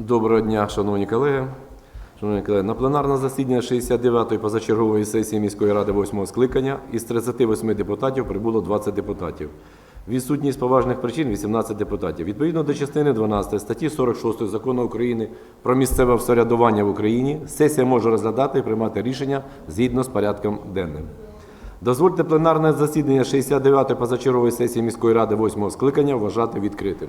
Доброго дня, шановні колеги. Шановні колеги, на пленарне засідання 69-ї позачергової сесії міської ради 8-го скликання із 38 депутатів прибуло 20 депутатів. Відсутність поважних причин 18 депутатів. Відповідно до частини 12 статті 46 закону України про місцеве самоврядування в Україні, сесія може розглядати і приймати рішення згідно з порядком денним. Дозвольте пленарне засідання 69-ї позачергової сесії міської ради 8-го скликання вважати відкритим.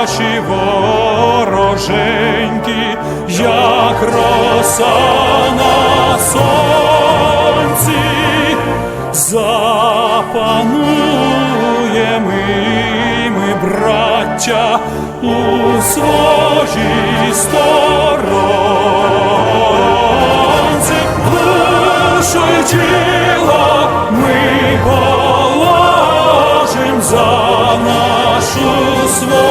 наші вороженьки, як роса на сонці, запануємо ми, браття, у своїй сторонці, душу тіло ми положим за нашу свободу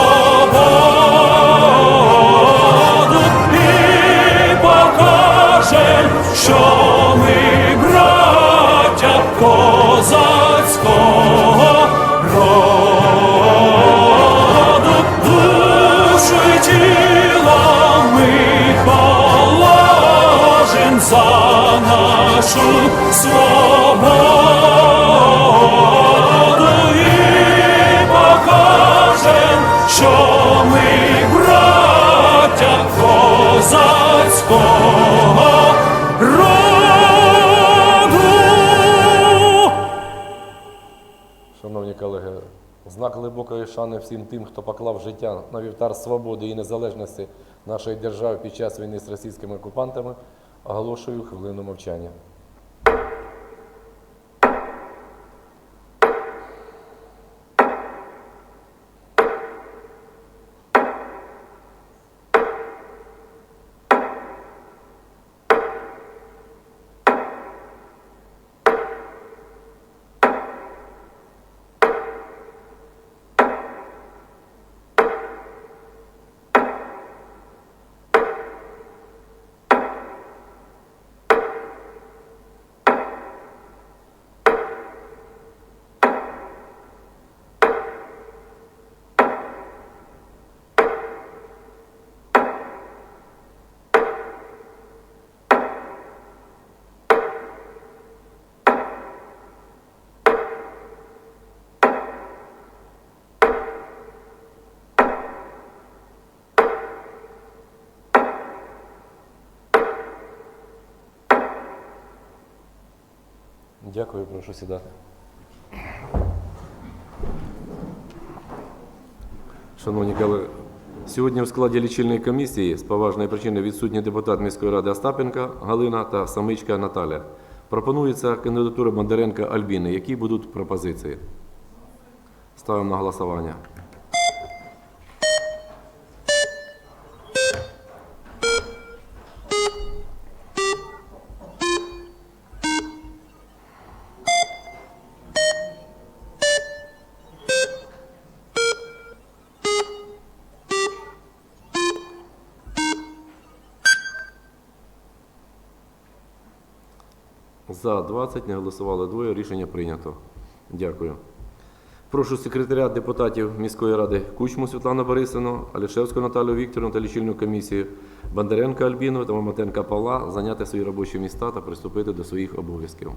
нашу свободу і покажем, що ми браття козацького роду. Шановні колеги, знак глибокої шани всім тим, хто поклав життя на вівтар свободи і незалежності нашої держави під час війни з російськими окупантами, оголошую хвилину мовчання. Дякую, прошу сідати. Шановні колеги, сьогодні в складі лічильної комісії з поважної причини відсутні депутат міської ради Остапенка Галина та Самичка Наталя. Пропонується кандидатура Бондаренка Альбіни. Які будуть пропозиції? Ставимо на голосування. За 20 не голосували двоє. Рішення прийнято. Дякую. Прошу секретаря депутатів міської ради Кучму Світлану Борисовну, Алішевську Наталію Вікторівну та лічильну комісію Бондаренка Альбіну та Мамотенка Павла зайняти свої робочі міста та приступити до своїх обов'язків.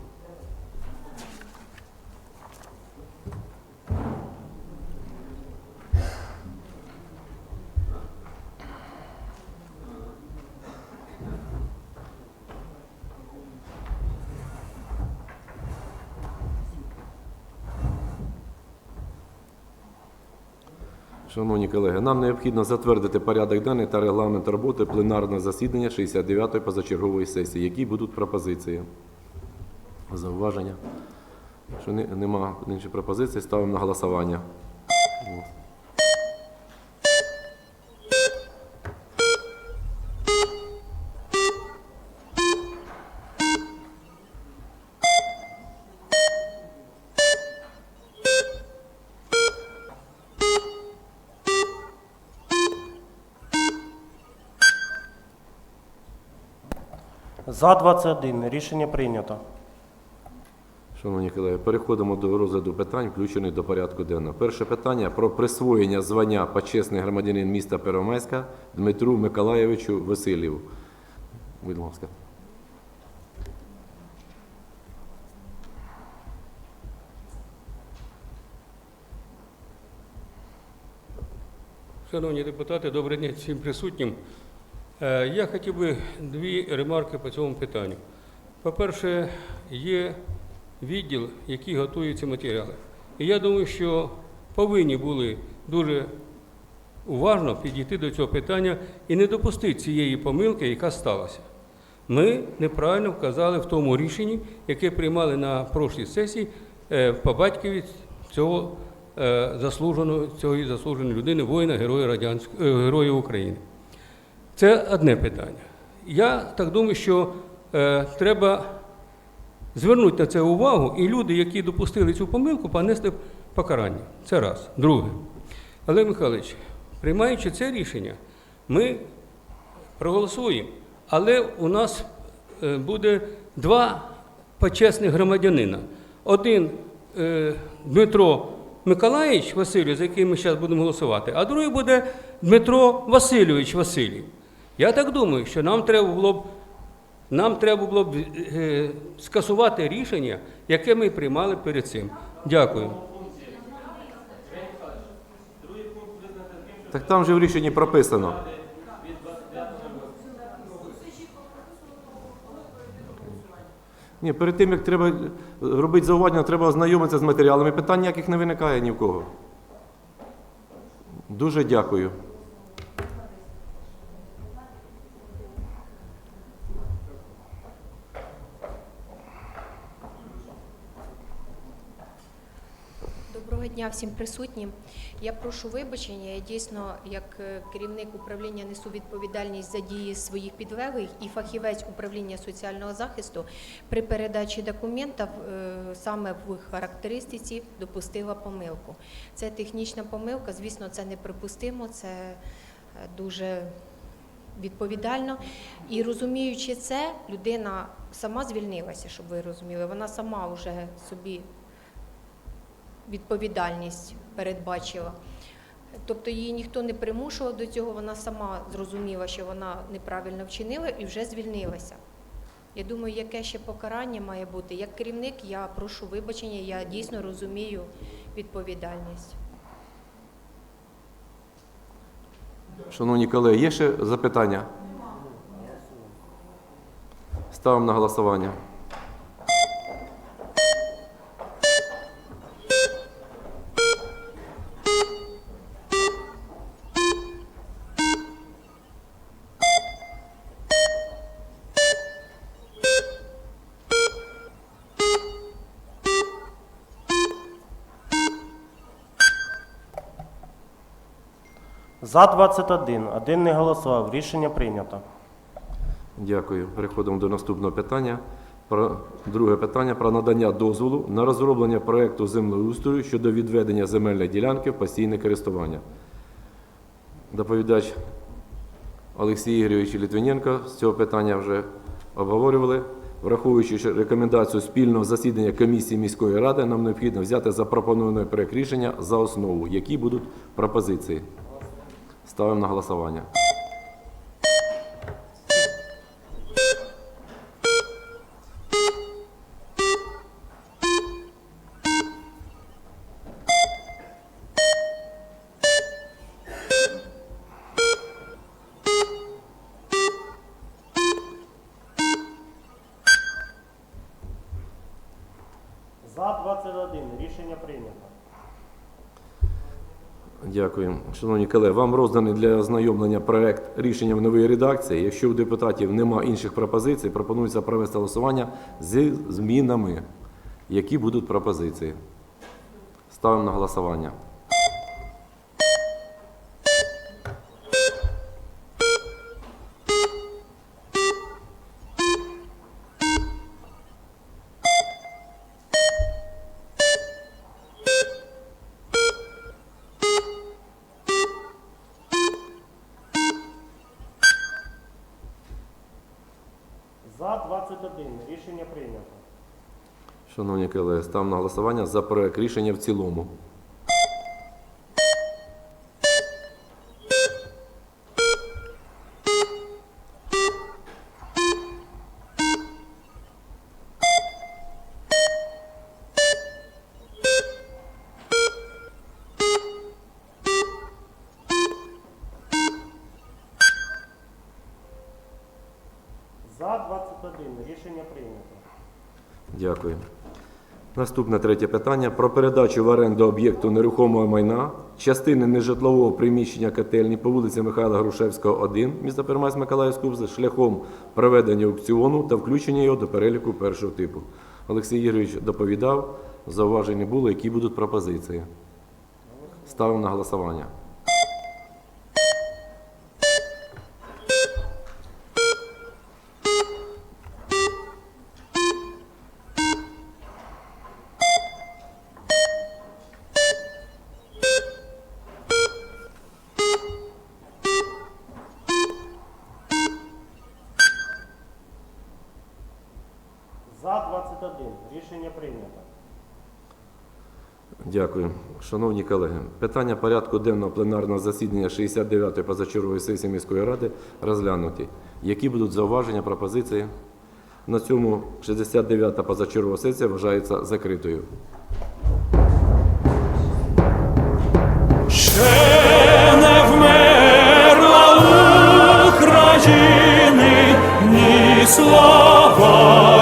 Шановні колеги, нам необхідно затвердити порядок денний та регламент роботи пленарного засідання 69-ї позачергової сесії. Які будуть пропозиції? Зауваження? Якщо не- нема інших пропозицій, ставимо на голосування. За 21. Рішення прийнято. Шановні колеги, переходимо до розгляду питань, включених до порядку денного. Перше питання про присвоєння звання почесний громадянин міста Первомайська Дмитру Миколаєвичу Васильєву. Будь ласка. Шановні депутати, добрий день всім присутнім. Е, Я хотів би дві ремарки по цьому питанню. По-перше, є відділ, який готує ці матеріали. І я думаю, що повинні були дуже уважно підійти до цього питання і не допустити цієї помилки, яка сталася. Ми неправильно вказали в тому рішенні, яке приймали на прошлій сесії е, по батькові цього е, заслуженого, цієї заслуженої людини, воїна, героя, Радянської, героя України. Це одне питання. Я так думаю, що е, треба звернути на це увагу, і люди, які допустили цю помилку, понести покарання. Це раз. Друге. Олег Михайлович, приймаючи це рішення, ми проголосуємо, але у нас е, буде два почесних громадянина. Один е, Дмитро Миколаївич Васильович, за яким ми зараз будемо голосувати, а другий буде Дмитро Васильович Васильєв. Я так думаю, що нам треба було б нам треба було б е, скасувати рішення, яке ми приймали перед цим. Дякую. Так там же в рішенні прописано. Ні, перед тим, як треба робити зауваження, треба ознайомитися з матеріалами. Питань ніяких не виникає ні в кого. Дуже дякую. Доброго дня всім присутнім. Я прошу вибачення. Я дійсно, як е, керівник управління, несу відповідальність за дії своїх підлеглих і фахівець управління соціального захисту при передачі документів е, саме в характеристиці допустила помилку. Це технічна помилка. Звісно, це неприпустимо. Це е, дуже відповідально. І розуміючи це, людина сама звільнилася, щоб ви розуміли. Вона сама вже собі відповідальність передбачила. Тобто її ніхто не примушував до цього, вона сама зрозуміла, що вона неправильно вчинила і вже звільнилася. Я думаю, яке ще покарання має бути. Як керівник, я прошу вибачення, я дійсно розумію відповідальність. Шановні колеги, є ще запитання? Ставимо на голосування. За 21. Один не голосував. Рішення прийнято. Дякую. Переходимо до наступного питання. Про друге питання про надання дозволу на розроблення проекту землеустрою щодо відведення земельної ділянки в постійне користування. Доповідач Олексій Ігоревич Літвиненко з цього питання вже обговорювали. Враховуючи рекомендацію спільного засідання комісії міської ради, нам необхідно взяти запропонований проект рішення за основу. Які будуть пропозиції? Ставимо на голосування. За 21. Рішення прийнято. Дякую. Шановні колеги, вам розданий для ознайомлення проект рішення в новій редакції. Якщо у депутатів нема інших пропозицій, пропонується провести голосування зі змінами. Які будуть пропозиції? Ставимо на голосування. За За 21. Рішення прийнято. Шановні колеги, ставимо на голосування за проект рішення в цілому. За 21. Рішення прийнято. Дякую. Наступне третє питання про передачу в оренду об'єкту нерухомого майна частини нежитлового приміщення котельні по вулиці Михайла Грушевського, 1, міста Первомайськ Миколаївської області, шляхом проведення аукціону та включення його до переліку першого типу. Олексій Ігорович доповідав, зауважень не було, які будуть пропозиції. Ставимо на голосування. За 21. Рішення прийнято. Дякую. Шановні колеги, питання порядку денного пленарного засідання 69-ї позачергової сесії міської ради розглянуті. Які будуть зауваження, пропозиції? На цьому 69-та позачергова сесія вважається закритою. Ще не вмерла України ні слава,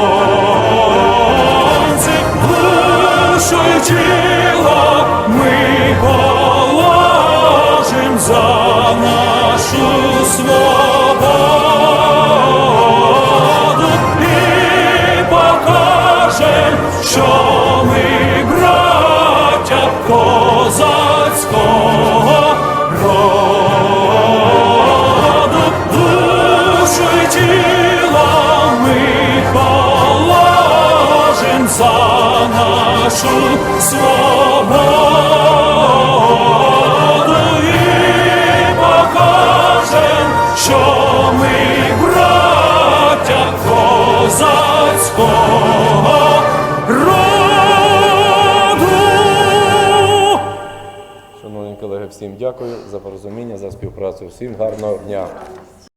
й тіло ми положим за нашу свободу і покажем, що нашу свободу і покажем, що ми браття козацького роду. Шановні колеги, всім дякую за порозуміння, за співпрацю. Всім гарного дня.